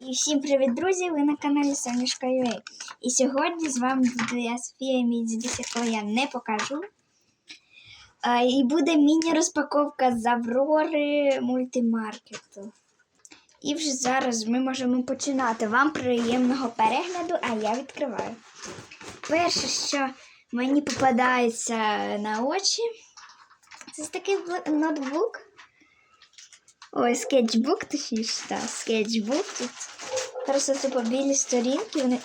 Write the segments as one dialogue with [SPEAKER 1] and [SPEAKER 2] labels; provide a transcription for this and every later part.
[SPEAKER 1] І всім привіт, друзі! Ви на каналі Сонечка UA. І сьогодні з вами буду я Софія, мій якого я не покажу. А, і буде міні-розпаковка з Аврори мультимаркету. І вже зараз ми можемо починати. Вам приємного перегляду, а я відкриваю. Перше, що мені попадається на очі, це такий ноутбук. Ой, скетчбук, точніше, так, скетчбук тут. Просто типу білі сторінки, вони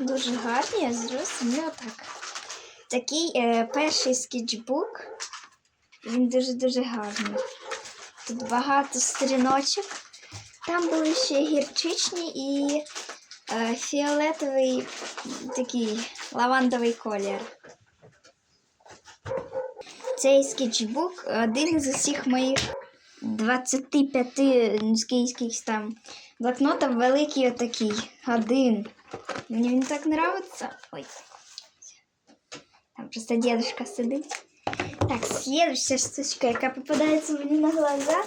[SPEAKER 1] дуже гарні, я зрозуміла так. Такий е, перший скетчбук. Він дуже-дуже гарний. Тут багато сторіночок. Там були ще гірчичні і е, фіолетовий такий лавандовий колір. Цей скетчбук один із усіх моїх 25 ну, там блокнотів великий отакий. Один. Мені він так нравиться. Ой. Там просто дедушка сидить. Так, следующая штучка, яка попадається мені на глаза.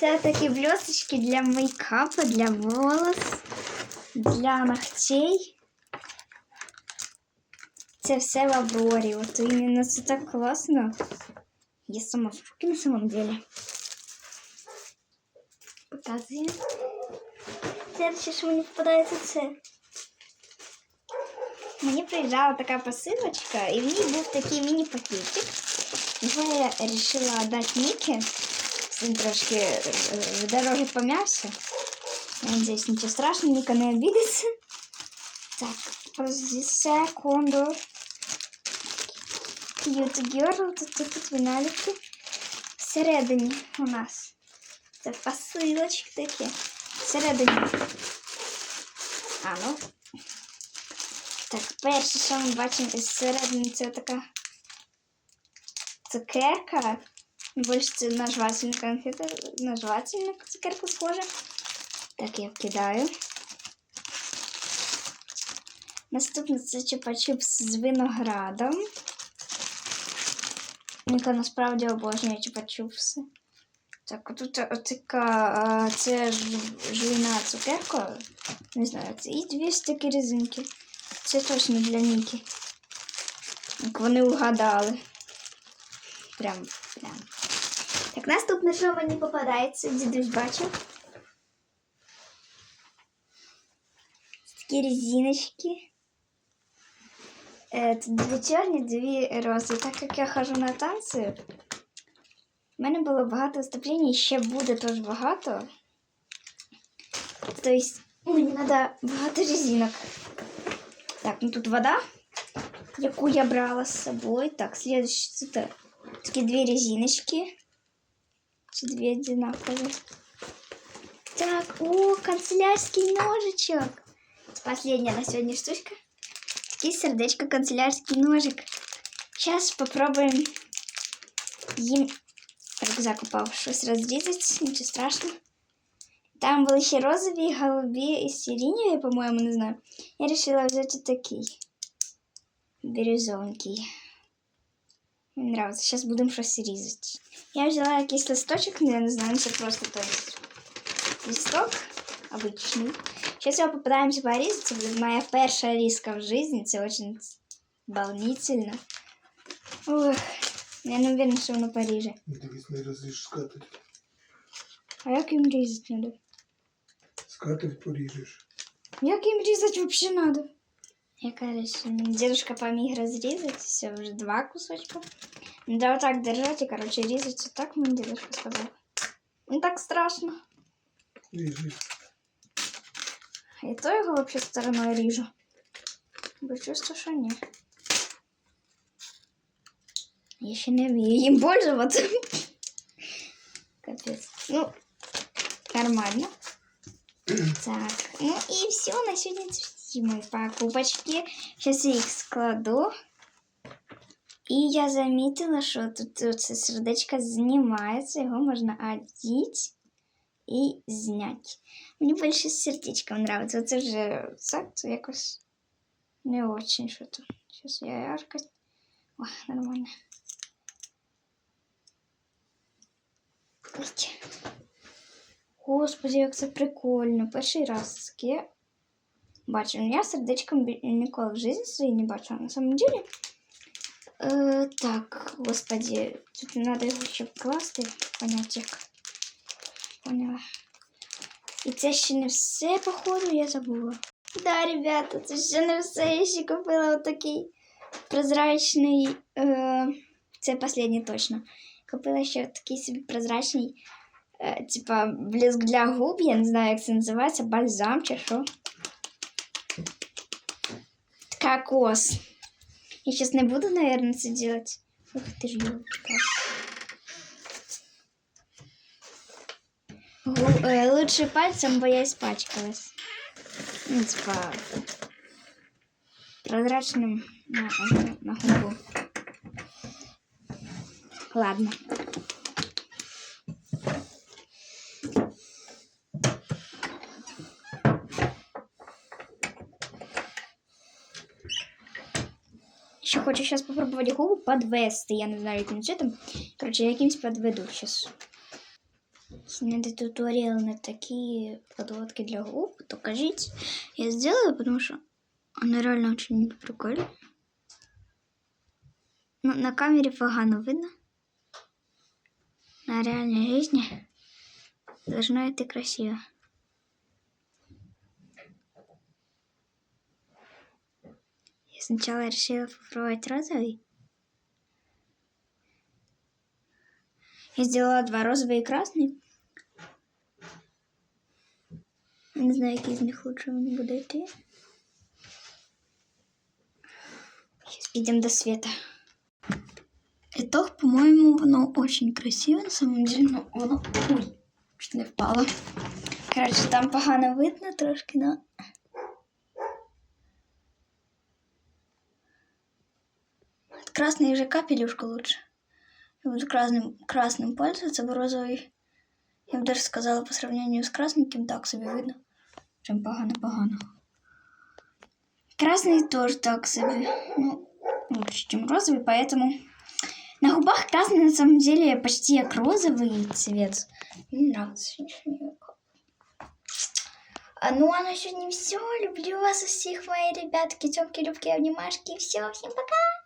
[SPEAKER 1] Це такі блісточки для мейкапа, для волос, для ногтей. Це все в Аврорі. От іменно це так класно. Я сама в шоке на самом деле. Показуємо. Следующее, що мені попадається, це. Мені приїжджала така посилочка, і в ній був такий міні-пакетик. Його я вирішила дати Мікі. Він трошки е, в дорогі пом'явся. Я надіюсь, нічого страшного, Міка не обідеться. Так, секунду. Cute Girl, тут, тут, виналіпки. Всередині у нас. Це посилочки такі. Всередині. А, ну. Так, перше, що ми бачимо із середини, це така цукерка. Більше це на жвачельну конфету, на жвачельну цукерку схоже. Так, я вкидаю. Наступне це чупа-чупс з виноградом. Яка насправді обожнює чупа-чупси. Так, тут така, а, це жуйна цукерка. Не знаю, це і дві такі резинки. Це точно для Ніки. Як вони угадали. Прям, прям. Так, наступне, що мені попадається, дідусь бачив. Такі резиночки. Е, Тут дві чорні, дві рози. Так як я хожу на танці, в мене було багато виступлень, і ще буде теж багато. Тобто мені треба багато резинок. Так, ну тут вода, яку я брала з собою. Так, следующее це та- такі дві резиночки. Це дві одинакові. Так, о, канцелярский ножичок. Последняя на сегодня штучка. Такие сердечко, канцелярский ножик. Сейчас попробуем им рюкзак упав. Щось розрізати, нічого страшного. Там були ще розові, голубі і сиреневі, по-моєму, не знаю. Я решила взяти такий. Бірюзовенький. Мені нравится. Сейчас будемо щось різати. Я взяла якийсь листочок, ну, я не знаю, ну, це просто той листок обычный. Сейчас его попытаемся порезать. Это будет моя первая різка в жизни. Это очень волнительно. Ох, я не уверена, що воно поріже.
[SPEAKER 2] Дивись, не розріж скатерть.
[SPEAKER 1] А як їм різати надо?
[SPEAKER 2] Скатерть поріжеш.
[SPEAKER 1] Як їм різати вообще надо? Я, короче, дедушка поміг розрізати. Все, вже два кусочка. Надо вот так держать и, короче, резать вот так, мне дедушка сказал. Не так страшно.
[SPEAKER 2] Ріжеш.
[SPEAKER 1] І то його вообще стороною ріжу. Бо чувство, що ні. Я ще не вмію їм пользоваться. Капець. Ну, нормально. Так, ну и все, на сегодня это все мои покупочки. Сейчас я их складу. И я заметила, что тут, тут це сердечко знімається, його можна одеть і зняти. Мені більше з сердечком нравится. Це вже так, це якось не очень що-то. Сейчас я яркость. О, нормально. Ой. Господи, як це прикольно. Перший раз таке бачу. Ну, я сердечком бі- ніколи в житті своїй не бачила. На самом деле. Е, так, господи, тут треба його ще вкласти, понять як. Поняла. І це ще не все, походу, я забула. Да, ребята, це ще не все. Я ще купила отакий прозрачний. Е, це останній точно. Купила ще такий собі прозрачний, е, типа блиск для губ, я не знаю, як це називається, бальзам чи що. Кокос. Я сейчас не буду, наверное, это делать. Ух ты ж, ёлочка. Лучше пальцем, бо я испачкалась. Ну, типа, прозрачным на, на, губу. Ладно. Еще хочу сейчас попробовать губы подвести. Я не знаю, яким цветом. Короче, я якимсь подведу сейчас. Сняли туториал на такие подводки для губ, то кажите. Я сделаю, потому что она реально очень прикольная. Ну, на камере погано видно. На реальной жизни должно это красиво. Я сначала решила попробовать розовый. Я сделала два розовый и красный. Не знаю, який з них лучше мені буде йти. Сейчас підемо до света. Итог, по-моему, оно очень красиво, на самом деле, но оно... Ой, чуть не впало. Короче, там погано видно трошки, но... От красной же капелюшка лучше. Я буду красным, красным пользоваться, бо розовый, я бы даже сказала, по сравнению с красненьким, так себе видно. Прям погано-погано. Красный тоже так себе. Ну, лучше, чем розовый, поэтому... На губах красный на самом деле почти как розовый цвет. Мне нравится сегодня. А ну, а на сегодня все. Люблю вас всех, мои ребятки. Темки, любки, обнимашки. Все, всем пока.